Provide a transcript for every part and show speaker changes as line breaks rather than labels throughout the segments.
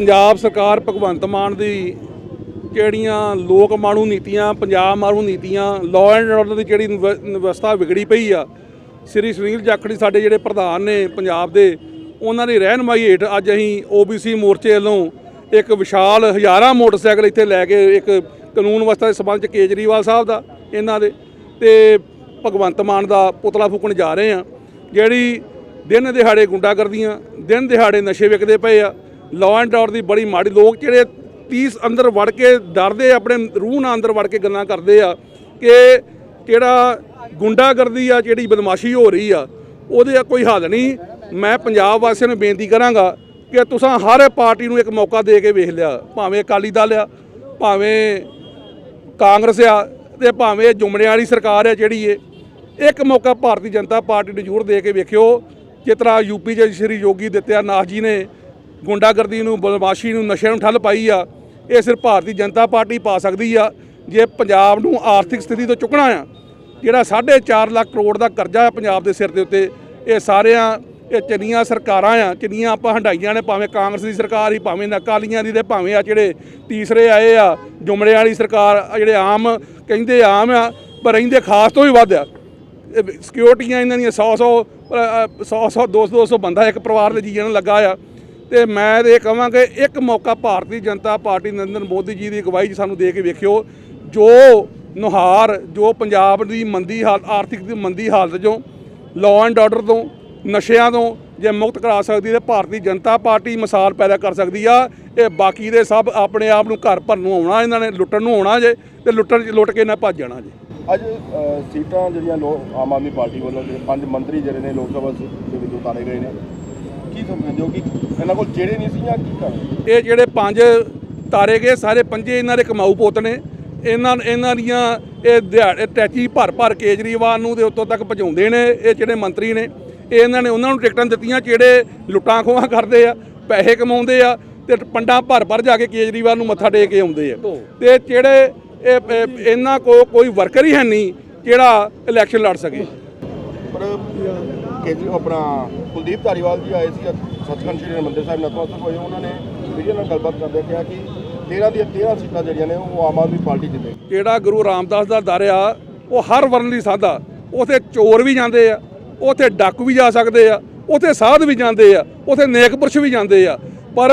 ਪੰਜਾਬ ਸਰਕਾਰ ਭਗਵੰਤ ਮਾਨ ਦੀ ਜਿਹੜੀਆਂ ਲੋਕ ਮਾਣੂ ਨੀਤੀਆਂ, ਪੰਜਾਬ ਮਾਣੂ ਨੀਤੀਆਂ ਲਾਅ ਐਂਡ ਆਰਡਰ ਦੀ ਜਿਹੜੀ ਵਿਵਸਥਾ ਵਿਗੜੀ ਪਈ ਆ? ਸ੍ਰੀ ਸੁਨੀਲ ਜਾਖੜੀ ਸਾਡੇ ਜਿਹੜੇ ਪ੍ਰਧਾਨ ਨੇ ਪੰਜਾਬ ਦੇ, ਉਹਨਾਂ ਦੀ ਰਹਿਨਮਾਈ ਹੇਠ ਅੱਜ ਅਸੀਂ OBC ਮੋਰਚੇ ਵੱਲੋਂ ਇੱਕ ਵਿਸ਼ਾਲ ਹਜ਼ਾਰਾਂ ਮੋਟਰਸਾਈਕਲ ਇੱਥੇ ਲੈ ਕੇ ਇੱਕ ਕਾਨੂੰਨ ਵਿਵਸਥਾ ਦੇ ਸਬੰਧ ਚ ਕੇਜਰੀਵਾਲ ਸਾਹਿਬ ਦਾ, ਇਹਨਾਂ ਦੇ, ਤੇ ਭਗਵੰਤ ਮਾਨ ਦਾ ਪੁਤਲਾ ਫੂਕਣ ਜਾ ਰਹੇ ਆ। ਜਿਹੜੀ ਦਿਨ ਦਿਹਾੜੇ ਗੁੰਡਾਗਰਦੀਆਂ, ਦਿਨ ਦਿਹਾੜੇ ਨਸ਼ੇ ਵਿਕਦੇ ਪਏ ਆ ਲਾਅ ਐਂਡ ਆਰਡਰ ਦੀ ਬੜੀ ਮਾੜੀ, ਲੋਕ ਜਿਹੜੇ 30 ਅੰਦਰ ਵੜ ਕੇ ਡਰਦੇ ਆਪਣੇ ਰੂਹ ਨਾਲ ਅੰਦਰ ਵੜ ਕੇ ਗੱਲਾਂ ਕਰਦੇ ਆ ਕਿ ਕਿਹੜਾ ਗੁੰਡਾਗਰਦੀ ਆ, ਜਿਹੜੀ ਬਦਮਾਸ਼ੀ ਹੋ ਰਹੀ ਆ, ਉਹਦੇ ਆ ਕੋਈ ਹੱਲ ਨਹੀਂ। ਮੈਂ ਪੰਜਾਬ ਵਾਸੀਆਂ ਨੂੰ ਬੇਨਤੀ ਕਰਾਂਗਾ ਕਿ ਤੁਸੀਂ ਹਰ ਪਾਰਟੀ ਨੂੰ ਇੱਕ ਮੌਕਾ ਦੇ ਕੇ ਵੇਖ ਲਿਆ, ਭਾਵੇਂ ਅਕਾਲੀ ਦਲ ਆ, ਭਾਵੇਂ ਕਾਂਗਰਸ ਆ, ਤੇ ਭਾਵੇਂ ਜੁਮੜਿਆਂ ਵਾਲੀ ਸਰਕਾਰ ਆ ਜਿਹੜੀ ਇਹ ਇੱਕ ਮੌਕਾ ਭਾਰਤੀ ਜਨਤਾ ਪਾਰਟੀ ਨੂੰ ਜ਼ਰੂਰ ਦੇ ਕੇ ਵੇਖਿਓ। ਜਿਸ ਤਰ੍ਹਾਂ ਯੂਪੀ 'ਚ ਸ਼੍ਰੀ ਯੋਗੀ ਦਿੱਤਿਆਨਾਥ ਜੀ ਨੇ ਗੁੰਡਾਗਰਦੀ ਨੂੰ, ਬਦਮਾਸ਼ੀ ਨੂੰ, ਨਸ਼ਿਆਂ ਨੂੰ ਠੱਲ ਪਾਈ ਆ। ਇਹ ਸਿਰਫ ਭਾਰਤੀ ਜਨਤਾ ਪਾਰਟੀ ਪਾ ਸਕਦੀ ਆ, ਜੇ ਪੰਜਾਬ ਨੂੰ ਆਰਥਿਕ ਸਥਿਤੀ ਤੋਂ ਚੁੱਕਣਾ ਆ। ਜਿਹੜਾ 4.5 ਲੱਖ ਕਰੋੜ ਦਾ ਕਰਜ਼ਾ ਹੈ ਪੰਜਾਬ ਦੇ ਸਿਰ ਦੇ ਉੱਤੇ, ਇਹ ਸਾਰਿਆਂ, ਇਹ ਚੰਨੀਆਂ ਸਰਕਾਰਾਂ ਆ, ਚੰਨੀਆਂ ਆਪਾਂ ਹੰਡਾਈਆਂ ਨੇ, ਭਾਵੇਂ ਕਾਂਗਰਸ ਦੀ ਸਰਕਾਰ ਹੀ, ਭਾਵੇਂ ਅਕਾਲੀਆਂ ਦੀ ਤੇ ਭਾਵੇਂ ਆ ਜਿਹੜੇ ਤੀਸਰੇ ਆਏ ਆ ਜੁਮੜਿਆਂ ਵਾਲੀ ਸਰਕਾਰ ਜਿਹੜੇ ਆਮ ਕਹਿੰਦੇ ਆਮ ਆ, ਪਰ ਰਹਿੰਦੇ ਖਾਸ ਤੋਂ ਵੀ ਵੱਧ ਆ। ਸਿਕਿਉਰਟੀਆਂ ਇਹਨਾਂ ਦੀਆਂ 100 100 100 100 200 200 ਬੰਦਾ ਇੱਕ ਪਰਿਵਾਰ ਦੇ ਜੀਣ ਲੱਗਾ ਆ। ਤੇ ਮੈਂ ਤੇ ਇਹ ਕਹਾਂਗੇ ਇੱਕ ਮੌਕਾ ਭਾਰਤੀ ਜਨਤਾ ਪਾਰਟੀ ਨਰਿੰਦਰ ਮੋਦੀ ਜੀ ਦੀ ਅਗਵਾਈ ਸਾਨੂੰ ਦੇ ਕੇ ਵੇਖਿਓ, ਜੋ ਨੁਹਾਰ, ਜੋ ਪੰਜਾਬ ਦੀ ਮੰਦੀ ਹਾਲਤ ਆਰਥਿਕ ਦੀ ਮੰਦੀ ਹਾਲਤ ਜੋ ਲਾਅ ਐਂਡ ਆਰਡਰ ਤੋਂ, ਨਸ਼ਿਆਂ ਤੋਂ ਜੇ ਮੁਕਤ ਕਰਾ ਸਕਦੀ ਤੇ ਭਾਰਤੀ ਜਨਤਾ ਪਾਰਟੀ ਮਿਸਾਲ ਪੈਦਾ ਕਰ ਸਕਦੀ ਆ। ਇਹ ਬਾਕੀ ਦੇ ਸਭ ਆਪਣੇ ਆਪ ਨੂੰ ਘਰ ਭਰਨ ਨੂੰ ਆਉਣਾ, ਇਹਨਾਂ ਨੇ ਲੁੱਟਣ ਨੂੰ ਆਉਣਾ ਜੇ ਤੇ ਲੁੱਟਣ ਲੁੱਟ ਕੇ ਨਾ ਭੱਜ ਜਾਣਾ ਜੀ।
ਅੱਜ ਸੀਟਾਂ ਜਿਹੜੀਆਂ ਲੋਕ ਆਮ ਆਦਮੀ ਪਾਰਟੀ ਵੱਲੋਂ ਜਿਹੜੇ ਪੰਜ ਮੰਤਰੀ ਜਿਹੜੇ ਨੇ ਲੋਕ ਸਭਾ ਦੇ ਵਿੱਚ ਉਤਾਰੇ ਗਏ ਨੇ। ਕੀ ਸਮਝਦੇ ਹੋ ਕਿ ਇਹਨਾਂ ਕੋਲ ਜਿਹੜੇ ਨਹੀਂ ਸੀ ਜਾਂ ਕੀ ਕਰ
ਇਹ ਜਿਹੜੇ ਪੰਜ ਤਾਰੇ ਗਏ ਸਾਰੇ ਪੰਜੇ ਇਹਨਾਂ ਦੇ ਕਮਾਊ ਪੁੱਤ ਨੇ। ਇਹਨਾਂ ਇਹਨਾਂ ਦੀਆਂ ਇਹ ਦਿਹਾੜੇ ਟੈਚੀ ਭਰ ਭਰ ਕੇਜਰੀਵਾਲ ਨੂੰ ਤੇ ਉੱਤੋਂ ਤੱਕ ਪਹੁੰਚਾਉਂਦੇ ਨੇ ਇਹ ਜਿਹੜੇ ਮੰਤਰੀ ਨੇ। ਇਹ ਇਹਨਾਂ ਨੇ ਉਹਨਾਂ ਨੂੰ ਟਿਕਟਾਂ ਦਿੱਤੀਆਂ ਜਿਹੜੇ ਲੁੱਟਾਂ ਖੋਹਾਂ ਕਰਦੇ ਆ ਪੈਸੇ ਕਮਾਉਂਦੇ ਆ ਤੇ ਪੰਡਾਂ ਭਰ ਭਰ ਜਾ ਕੇ ਕੇਜਰੀਵਾਲ ਨੂੰ ਮੱਥਾ ਟੇਕ ਕੇ ਆਉਂਦੇ ਆ। ਤੇ ਜਿਹੜੇ ਇਹ ਇਹ- ਇਹਨਾਂ ਕੋ ਕੋਈ ਵਰਕਰ ਹੀ ਹੈ ਨਹੀਂ ਜਿਹੜਾ ਇਲੈਕਸ਼ਨ ਲੜ ਸਕੇ।
ਕੇਜਰੀ ਆਪਣਾ ਕੁਲਦੀਪ ਧਾਰੀਵਾਲ ਜੀ ਆਏ ਸੀ ਅੱਜ ਸ਼੍ਰੀ ਹਰਿਮੰਦਰ ਸਾਹਿਬ ਨਤਮਸਤਕ ਹੋਏ, ਉਹਨਾਂ ਨੇ ਮੀਡੀਆ ਨਾਲ ਗੱਲਬਾਤ ਕਰਦੇ ਕਿਹਾ ਕਿ 13 ਦੀਆਂ 13 ਸੀਟਾਂ ਜਿਹੜੀਆਂ ਨੇ, ਉਹ ਆਮ ਆਦਮੀ ਪਾਰਟੀ ਜਿੱਤੇ
ਜਿਹੜਾ ਗੁਰੂ ਰਾਮਦਾਸ ਦਾ ਦਰ ਆ, ਉਹ ਹਰ ਵਰਨ ਦੀ ਸਾਦਾ ਉਥੇ ਚੋਰ ਵੀ ਜਾਂਦੇ ਆ, ਉਥੇ ਡਾਕੂ ਵੀ ਜਾ ਸਕਦੇ ਆ, ਉਥੇ ਸਾਧ ਵੀ ਜਾਂਦੇ ਆ, ਉਥੇ ਨੇਕ ਪੁਰਸ਼ ਵੀ ਜਾਂਦੇ ਆ, ਪਰ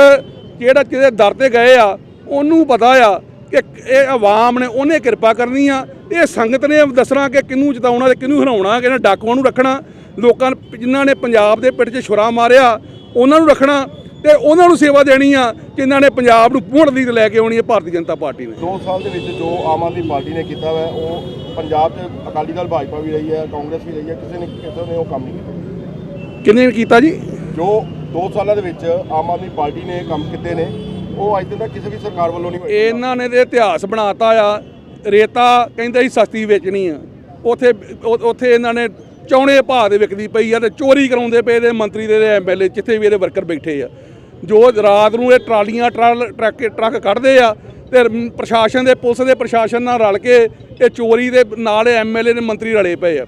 ਜਿਹੜਾ ਜਿਹਦੇ ਦਰ ਤੇ ਗਏ ਆ, ਉਹਨੂੰ ਪਤਾ ਆ ਕਿ ਇਹ ਆਵਾਮ ਨੇ ਉਹਨੇ ਕਿਰਪਾ ਕਰਨੀ ਆ। ਇਹ ਸੰਗਤ ਨੇ ਦੱਸਣਾ ਕਿ ਕਿਹਨੂੰ ਜਿਤਾਉਣਾ ਤੇ ਕਿਹਨੂੰ ਹਰਾਉਣਾ ਕਿਹਨੇ ਡਾਕੂਆਂ ਨੂੰ ਰੱਖਣਾ। ਲੋਕਾਂ ਜਿਨ੍ਹਾਂ ਨੇ ਪੰਜਾਬ ਦੇ ਪਿੱਠ 'ਚ ਛੁਰਾ ਮਾਰਿਆ ਉਹਨਾਂ ਨੂੰ ਰੱਖਣਾ ਤੇ ਉਹਨਾਂ ਨੂੰ ਸੇਵਾ ਦੇਣੀ ਆ ਜਿਨ੍ਹਾਂ ਨੇ ਪੰਜਾਬ ਨੂੰ ਪੂਰਨ ਲੀਡ ਲੈ ਕੇ ਆਉਣੀ ਹੈ ਭਾਰਤੀ ਜਨਤਾ ਪਾਰਟੀ ਨੇ।
2 ਸਾਲ ਦੇ ਵਿੱਚ ਜੋ ਆਮ ਆਦਮੀ ਪਾਰਟੀ ਨੇ ਕੀਤਾ ਹੋਇਆ ਉਹ ਪੰਜਾਬ 'ਚ ਅਕਾਲੀ ਦਲ ਭਾਜਪਾ ਵੀ ਰਹੀ ਹੈ ਕਾਂਗਰਸ ਵੀ ਰਹੀ ਹੈ ਕਿਸੇ ਨੇ ਕਿਸੇ ਨੇ ਉਹ ਕੰਮ ਨਹੀਂ ਕੀਤਾ।
ਕਿੰਨੇ ਕੀਤਾ ਜੀ?
ਜੋ 2 ਸਾਲਾਂ ਦੇ ਵਿੱਚ ਆਮ ਆਦਮੀ ਪਾਰਟੀ ਨੇ ਕੰਮ ਕੀਤੇ ਨੇ ਉਹ ਅੱਜ ਤੱਕ ਕਿਸੇ ਵੀ ਸਰਕਾਰ ਵੱਲੋਂ ਨਹੀਂ ਹੋਏ।
ਇਹਨਾਂ ਨੇ ਤੇ ਇਤਿਹਾਸ ਬਣਾਤਾ ਆ, ਰੇਤਾ ਕਹਿੰਦੇ ਸੀ ਸਸਤੀ ਵੇਚਣੀ ਆ। ਉਥੇ ਉਥੇ ਇਹਨਾਂ ਨੇ ਚੌਣੇ ਭਾਅ ਦੇ ਵਿਕਦੀ ਪਈ ਆ ਤੇ ਚੋਰੀ ਕਰਾਉਂਦੇ ਪਏ ਦੇ ਮੰਤਰੀ ਦੇ ਐਮਐਲਏ ਜਿੱਥੇ ਵੀ ਇਹਦੇ ਵਰਕਰ ਬੈਠੇ ਆ। ਜੋ ਰਾਤ ਨੂੰ ਇਹ ਟਰਾਲੀਆਂ ਟਰੱਕ ਟਰੱਕ ਟਰੱਕ ਕੱਢਦੇ ਆ ਤੇ ਪ੍ਰਸ਼ਾਸਨ ਦੇ, ਪੁਲਿਸ ਦੇ ਪ੍ਰਸ਼ਾਸਨ ਨਾਲ ਰਲ ਕੇ ਇਹ ਚੋਰੀ ਦੇ ਨਾਲ ਐਮਐਲਏ ਨੇ ਮੰਤਰੀ ਰਲੇ ਪਏ ਆ।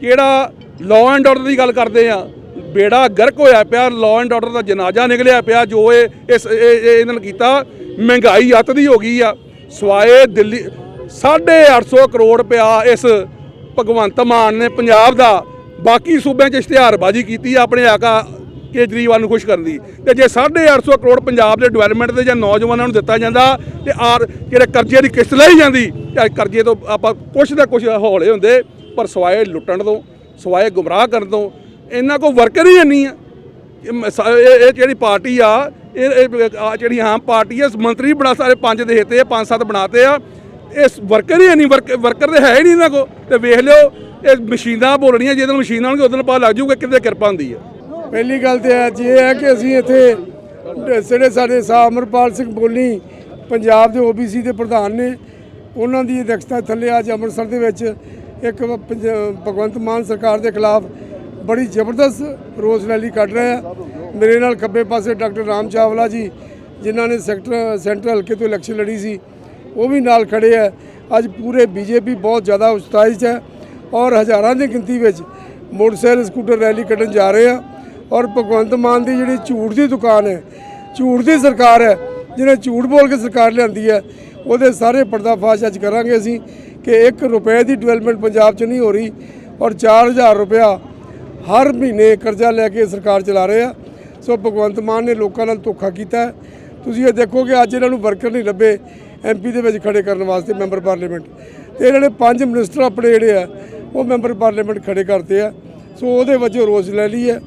ਜਿਹੜਾ ਲਾਅ ਐਂਡ ਆਰਡਰ ਦੀ ਗੱਲ ਕਰਦੇ ਆ ਬੇੜਾ ਗਰਕ ਹੋਇਆ ਪਿਆ ਲਾਅ ਐਂਡ ਆਰਡਰ ਦਾ ਜਨਾਜ਼ਾ ਨਿਕਲਿਆ ਪਿਆ, ਜੋ ਇਹ, ਇਸ ਇਹਨਾਂ ਨੇ ਕੀਤਾ, ਮਹਿੰਗਾਈ ਅੱਤ ਦੀ ਹੋ ਗਈ ਆ। ਸਵਾਏ ਦਿੱਲੀ 850 ਕਰੋੜ ਰੁਪਇਆ ਇਸ ਭਗਵੰਤ ਮਾਨ ਨੇ ਪੰਜਾਬ ਦਾ। ਬਾਕੀ ਸੂਬਿਆਂ 'ਚ ਇਸ਼ਤਿਹਾਰਬਾਜ਼ੀ ਕੀਤੀ ਆਪਣੇ ਆਕਾ ਕੇਜਰੀਵਾਲ ਨੂੰ ਖੁਸ਼ ਕਰਨ ਦੀ। ਤੇ ਜੇ 850 ਕਰੋੜ ਪੰਜਾਬ ਦੇ ਡਿਵੈਲਪਮੈਂਟ ਦੇ ਜਾਂ ਨੌਜਵਾਨਾਂ ਨੂੰ ਦਿੱਤਾ ਜਾਂਦਾ ਤੇ ਆਰ ਜਿਹੜੇ ਕਰਜ਼ੇ ਦੀ ਕਿਸ਼ਤ ਲਈ ਜਾਂਦੀ, ਤੇ ਕਰਜ਼ੇ ਤੋਂ ਆਪਾਂ ਕੁਛ ਨਾ ਕੁਛ ਹੌਲੇ ਹੁੰਦੇ, ਪਰ ਸਵਾਏ ਲੁੱਟਣ ਤੋਂ, ਸਵਾਏ ਗੁੰਮਰਾਹ ਕਰਨ ਤੋਂ ਇਹਨਾਂ ਕੋ ਵਰਕਰ ਹੀ ਨਹੀਂ ਆ। ਇਹ ਜਿਹੜੀ ਪਾਰਟੀ ਆ, ਇਹ ਜਿਹੜੀ ਆਮ ਪਾਰਟੀ ਆ ਮੰਤਰੀ ਬਣਾ ਸਾਰੇ ਪੰਜ ਦੇ ਆ, ਪੰਜ ਸੱਤ ਬਣਾਤੇ ਆ। ਇਸ ਵਰਕਰ ਹੀ ਨਹੀਂ ਵਰਕਰ ਤੇ ਹੈ ਹੀ ਨਹੀਂ ਇਹਨਾਂ ਕੋ ਤੇ ਵੇਖ ਲਿਓ, ਇਹ ਮਸ਼ੀਨਾਂ ਬੋਲਣੀਆਂ, ਜਿਹਦੇ ਨਾਲ ਮਸ਼ੀਨਾਂ ਹੋਣਗੇ ਉਦੋਂ ਪਤਾ ਲੱਗ ਜਾਊਗਾ ਕਿੱਥੇ ਕਿਰਪਾ ਹੁੰਦੀ ਆ।
ਪਹਿਲੀ ਗੱਲ ਤੇ ਅੱਜ ਇਹ ਹੈ ਕਿ ਅਸੀਂ ਇੱਥੇ ਜਿਹੜੇ ਸਾਡੇ ਸਾਹਿਬ ਅਮਰਪਾਲ ਸਿੰਘ ਬੋਲੀ, ਪੰਜਾਬ ਦੇ ਓਬੀਸੀ ਦੇ ਪ੍ਰਧਾਨ ਨੇ, ਉਹਨਾਂ ਦੀ ਅਧਿਕਸ਼ਤਾ ਥੱਲੇ ਅੱਜ ਅੰਮ੍ਰਿਤਸਰ ਦੇ ਵਿੱਚ ਇੱਕ ਪੰਜ- ਭਗਵੰਤ ਮਾਨ ਸਰਕਾਰ ਦੇ ਖਿਲਾਫ ਬੜੀ ਜ਼ਬਰਦਸਤ ਰੋਸ ਰੈਲੀ ਕੱਢ ਰਹੇ ਆ। ਮੇਰੇ ਨਾਲ ਖੱਬੇ ਪਾਸੇ ਡਾਕਟਰ ਰਾਮ ਚਾਵਲਾ ਜੀ, ਜਿਨ੍ਹਾਂ ਨੇ ਸੈਕਟਰ, ਸੈਂਟਰ ਹਲਕੇ ਤੋਂ ਇਲੈਕਸ਼ਨ ਲੜੀ ਸੀ, ਉਹ ਵੀ ਨਾਲ ਖੜੇ ਆ। ਅੱਜ ਪੂਰੇ ਬੀਜੇਪੀ ਬਹੁਤ ਜ਼ਿਆਦਾ ਉਤਸ਼ਾਹਿਤ ਹੈ ਔਰ ਹਜ਼ਾਰਾਂ ਦੀ ਗਿਣਤੀ ਵਿੱਚ ਮੋਟਰਸਾਈਕਲ, ਸਕੂਟਰ ਰੈਲੀ ਕੱਢਣ ਜਾ ਰਹੇ ਆ ਔਰ ਭਗਵੰਤ ਮਾਨ ਦੀ ਜਿਹੜੀ ਝੂਠ ਦੀ ਦੁਕਾਨ ਹੈ, ਝੂਠ ਦੀ ਸਰਕਾਰ ਹੈ, ਜਿਹਨੇ ਝੂਠ ਬੋਲ ਕੇ ਸਰਕਾਰ ਲਿਆਂਦੀ ਹੈ, ਉਹਦੇ ਸਾਰੇ ਪਰਦਾਫਾਸ਼ ਅੱਜ ਕਰਾਂਗੇ ਅਸੀਂ ਕਿ 1 ਰੁਪਏ ਦੀ ਡਿਵੈਲਪਮੈਂਟ ਪੰਜਾਬ 'ਚ ਨਹੀਂ ਹੋ ਰਹੀ ਔਰ 4000 ਰੁਪਇਆ ਹਰ ਮਹੀਨੇ ਕਰਜ਼ਾ ਲੈ ਕੇ ਸਰਕਾਰ ਚਲਾ ਰਹੇ ਆ। ਸੋ ਭਗਵੰਤ ਮਾਨ ਨੇ ਲੋਕਾਂ ਨਾਲ ਧੋਖਾ ਕੀਤਾ ਹੈ। ਤੁਸੀਂ ਇਹ ਦੇਖੋ ਕਿ ਅੱਜ ਇਹਨਾਂ ਨੂੰ ਵਰਕਰ ਨਹੀਂ ਲੱਭੇ ਐਮਪੀ ਦੇ ਵਿੱਚ ਖੜੇ ਕਰਨ ਵਾਸਤੇ ਮੈਂਬਰ ਪਾਰਲੀਮੈਂਟ। ਤੇ ਇਹਨਾਂ ਨੇ ਪੰਜ ਮਿਨਿਸਟਰ ਆਪਣੇ ਜਿਹੜੇ ਆ, ਉਹ ਮੈਂਬਰ ਪਾਰਲੀਮੈਂਟ ਖੜੇ ਕਰਤੇ ਆ। ਸੋ ਉਹਦੇ ਵਜੋਂ ਰੋਸ ਲੈ ਲਈ ਹੈ।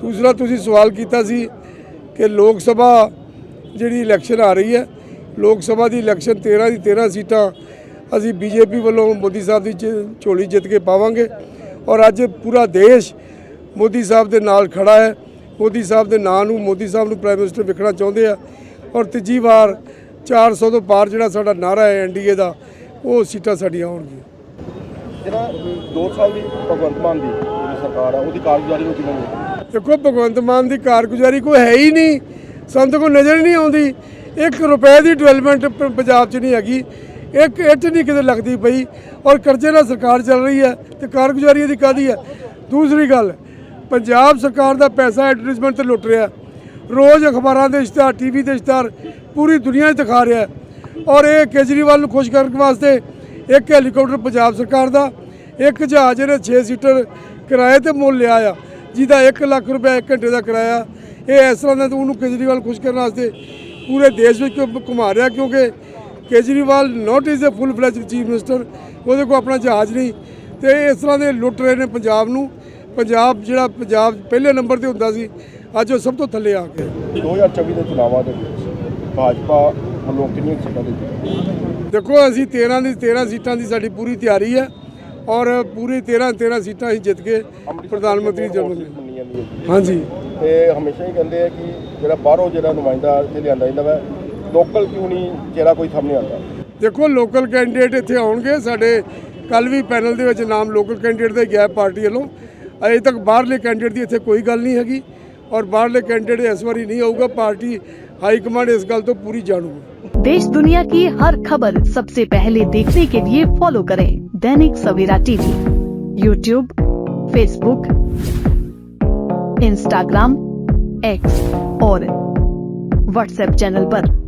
ਦੂਸਰਾ ਤੁਸੀਂ ਸਵਾਲ ਕੀਤਾ ਸੀ ਕਿ ਲੋਕ ਸਭਾ ਜਿਹੜੀ ਇਲੈਕਸ਼ਨ ਆ ਰਹੀ ਹੈ, ਲੋਕ ਸਭਾ ਦੀ ਇਲੈਕਸ਼ਨ 13 ਦੀ 13 ਸੀਟਾਂ ਅਸੀਂ ਬੀਜੇਪੀ ਵੱਲੋਂ ਮੋਦੀ ਸਾਹਿਬ ਦੀ ਝ- ਝੋਲੀ ਜਿੱਤ ਕੇ ਪਾਵਾਂਗੇ। ਔਰ ਅੱਜ ਪੂਰਾ ਦੇਸ਼ ਮੋਦੀ ਸਾਹਿਬ ਦੇ ਨਾਲ ਖੜਾ ਹੈ। ਮੋਦੀ ਸਾਹਿਬ ਦੇ ਨਾਂ ਨੂੰ ਮੋਦੀ ਸਾਹਿਬ ਨੂੰ ਪ੍ਰਾਈਮ ਮਿਨਿਸਟਰ ਵੇਖਣਾ ਚਾਹੁੰਦੇ ਆ। ਔਰ ਤੀਜੀ ਵਾਰ 400 ਤੋਂ ਪਾਰ ਜਿਹੜਾ ਸਾਡਾ ਨਾਰਾ ਹੈ ਐਨਡੀਏ ਦਾ ਉਹ ਸੀਟਾਂ ਸਾਡੀਆਂ ਆਉਣਗੀਆਂ।
ਜਿਹੜਾ 2 ਸਾਲ ਦੀ ਭਗਵੰਤ ਮਾਨ ਦੀ ਜਿਹੜੀ ਸਰਕਾਰ ਆ ਉਹਦੀ ਕਾਰਗੁਜ਼ਾਰੀ ਨੂੰ ਕਿਵੇਂ
ਦੇਖੋ ਭਗਵੰਤ ਮਾਨ ਦੀ ਕਾਰਗੁਜ਼ਾਰੀ ਕੋਈ ਹੈ ਹੀ ਨਹੀਂ। ਸਾਨੂੰ ਤਾਂ ਕੋਈ ਨਜ਼ਰ ਨਹੀਂ ਆਉਂਦੀ। 1 ਰੁਪਏ ਦੀ ਡਿਵੈਲਪਮੈਂਟ ਪੰਜਾਬ 'ਚ ਨਹੀਂ ਹੈਗੀ। ਇੱਕ ਇੱਟ ਨਹੀਂ ਕਿਤੇ ਲੱਗਦੀ ਪਈ ਔਰ ਕਰਜ਼ੇ ਨਾਲ ਸਰਕਾਰ ਚੱਲ ਰਹੀ ਹੈ ਤੇ ਕਾਰਗੁਜ਼ਾਰੀ ਇਹਦੀ ਕਾਦੀ ਹੈ? ਦੂਸਰੀ ਗੱਲ, ਪੰਜਾਬ ਸਰਕਾਰ ਦਾ ਪੈਸਾ ਐਡਵਰਟਾਈਜ਼ਮੈਂਟ ਤੇ ਲੁੱਟ ਰਿਹਾ ਰੋਜ਼ ਅਖਬਾਰਾਂ ਦੇ ਇਸ਼ਤਿਹਾਰ ਟੀਵੀ ਦੇ ਇਸ਼ਤਿਹਾਰ ਪੂਰੀ ਦੁਨੀਆ 'ਚ ਦਿਖਾ ਰਿਹਾ ਔਰ ਇਹ ਕੇਜਰੀਵਾਲ ਨੂੰ ਖੁਸ਼ ਕਰਨ ਵਾਸਤੇ ਇੱਕ ਹੈਲੀਕਾਪਟਰ ਪੰਜਾਬ ਸਰਕਾਰ ਦਾ, ਇੱਕ ਜਹਾਜ਼ ਇਹਨੇ 6 ਸੀਟਰ ਕਿਰਾਏ ਤੇ ਮੁੱਲ ਲਿਆ ਆ, ਜਿਹਦਾ 1 ਲੱਖ ਰੁਪਏ ਇੱਕ ਘੰਟੇ ਦਾ ਕਿਰਾਇਆ। ਇਹ ਇਸ ਤਰ੍ਹਾਂ ਦਾ ਉਹਨੂੰ ਕੇਜਰੀਵਾਲ ਖੁਸ਼ ਕਰਨ ਵਾਸਤੇ ਪੂਰੇ ਦੇਸ਼ ਵਿੱਚ ਘੁ- ਘੁਮਾ ਰਿਹਾ ਕਿਉਂਕਿ Kejriwal not is a full fledged chief minister ਉਹਦੇ ਕੋਲ ਆਪਣਾ ਜਹਾਜ਼ ਨਹੀਂ। ਤੇ ਇਸ ਤਰ੍ਹਾਂ ਦੇ ਲੁੱਟ ਰਹੇ ਨੇ ਪੰਜਾਬ ਨੂੰ। ਪੰਜਾਬ ਜਿਹੜਾ ਪੰਜਾਬ ਪਹਿਲੇ ਨੰਬਰ ਤੇ ਹੁੰਦਾ ਸੀ ਅੱਜ ਉਹ ਸਭ ਤੋਂ ਥੱਲੇ ਆ ਗਿਆ।
2024 ਦੇ ਚੁਣਾਵਾਂ ਦੇ ਵਿੱਚ ਭਾਜਪਾ ਵੱਲੋਂ ਕਿੰਨੀਆਂ ਸੀਟਾਂ ਦਿੱਤੀਆਂ?
ਦੇਖੋ ਅਸੀਂ 13 ਦੀ 13 ਸੀਟਾਂ ਦੀ ਸਾਡੀ ਪੂਰੀ ਤਿਆਰੀ ਹੈ ਔਰ ਪੂਰੀ 13 13 ਸੀਟਾਂ ਅਸੀਂ ਜਿੱਤ ਕੇ ਪ੍ਰਧਾਨ ਮੰਤਰੀ
ਹੈ
ਹਾਂਜੀ।
ਤੇ ਹਮੇਸ਼ਾ ਹੀ ਕਹਿੰਦੇ ਆ ਕਿ ਜਿਹੜਾ ਬਾਹਰੋਂ ਜਿਹੜਾ ਨੁਮਾਇੰਦਾ ਇੱਥੇ ਲਿਆਂਦਾ ਜਾਂਦਾ ਵਾ ਲੋਕਲ ਕਿਉਂ ਨਹੀਂ ਚਿਹਰਾ ਕੋਈ ਸਾਹਮਣੇ ਆਉਂਦਾ
ਦੇਖੋ ਲੋਕਲ ਕੈਂਡੀਡੇਟ ਇੱਥੇ ਆਉਣਗੇ ਸਾਡੇ ਕੱਲ ਵੀ ਪੈਨਲ ਦੇ ਵਿੱਚ ਨਾਮ ਲੋਕਲ ਕੈਂਡੀਡੇਟ ਦੇ ਗਿਆ ਪਾਰਟੀ ਵੱਲੋਂ ਅਜੇ ਤੱਕ ਬਾਹਰਲੇ ਕੈਂਡੀਡੇਟ ਦੀ ਇੱਥੇ ਕੋਈ ਗੱਲ ਨਹੀਂ ਹੈਗੀ ਔਰ ਬਾਹਰਲੇ ਕੈਂਡੀਡੇਟ ਇਸ ਵਾਰੀ ਨਹੀਂ ਆਊਗਾ ਪਾਰਟੀ ਹਾਈ ਕਮਾਂਡ ਇਸ ਗੱਲ ਤੋਂ ਪੂਰੀ ਜਾਣੂਗੀ
देश दुनिया की हर खबर सबसे पहले देखने के लिए फॉलो करें Dainik Savera TV YouTube Facebook Instagram X और व्हाट्सएप चैनल पर।